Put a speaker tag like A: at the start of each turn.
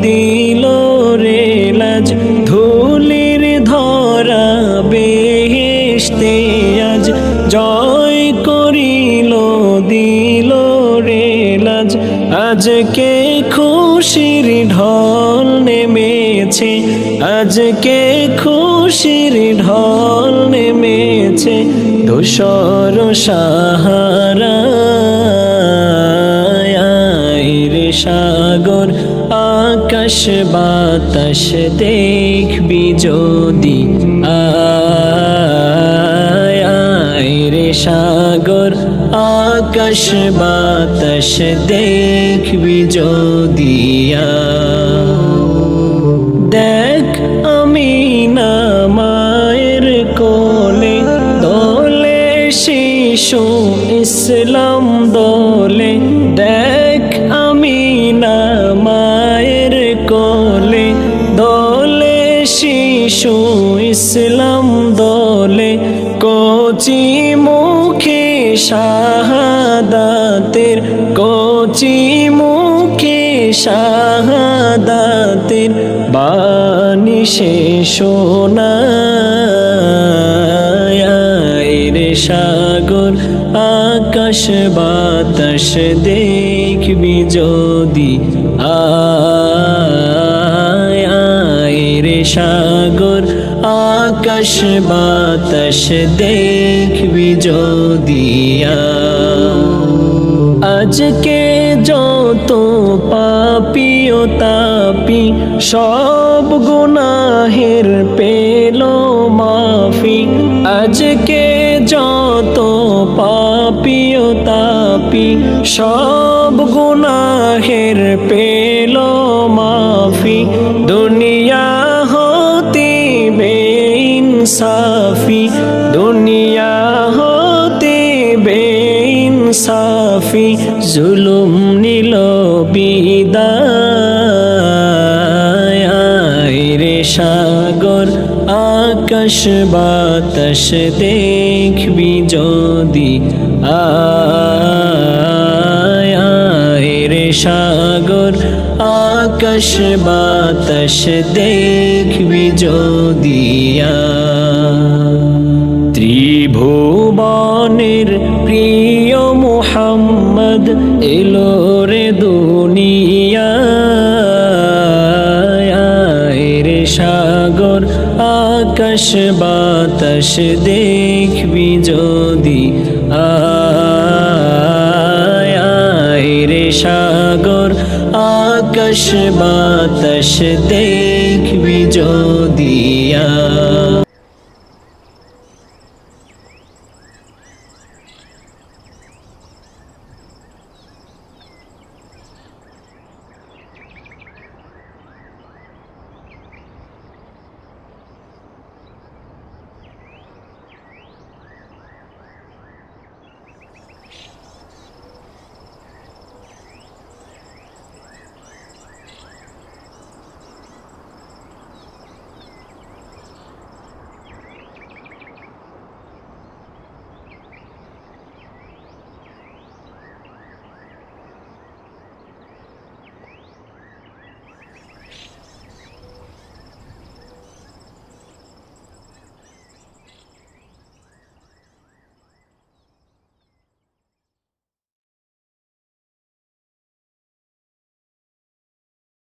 A: দিল রে লাজ, ধুলির ধরা বেহেশতে আজ। জয় করিল, দিল রে লাজ আজকে খুশির ঢল নেমেছে? আজকে খুশির ঢল নেমেছে? ধূসর সাহারা সাগর আকাশ বাতাস দেখবি যদি আয় রে সাগর। আকাশ বাতাস দেখবি যদি দেখ আমি না মায়ের কোলে, দোলে শিশু ইসলাম দোলে। দেখ মুখে শাহাদাতের কোচি মুখে শাহাদাতের বাণী সে শোনায়। রে সাগর, আকাশ বাতাস দেখবি যদি আয়। রে সাগর আকাশ বাতাস দেখবি যদি আজকে যত পাপি ও তাপি, সব গুনাহের পেল মাফি। আজকে যত পাপি ও তাপি, সব গুনাহের পেল মাফি। বেইনসাফি দুনিয়া হতে বেইনসাফি, জুলুম নিল বিদায়। রে সাগর, আকাশ বাতাস দেখবি যদি। আয় রে সাগর, আকাশ বাতাস দেখবি যদি। ত্রিভুবনের প্রিয় মোহাম্মদ এলো রে দুনিয়া রে সাগর, আকাশ বাতাস দেখবি যদি। রে সাগর, আকাশ বাতাস দেখবি যদি। আয়।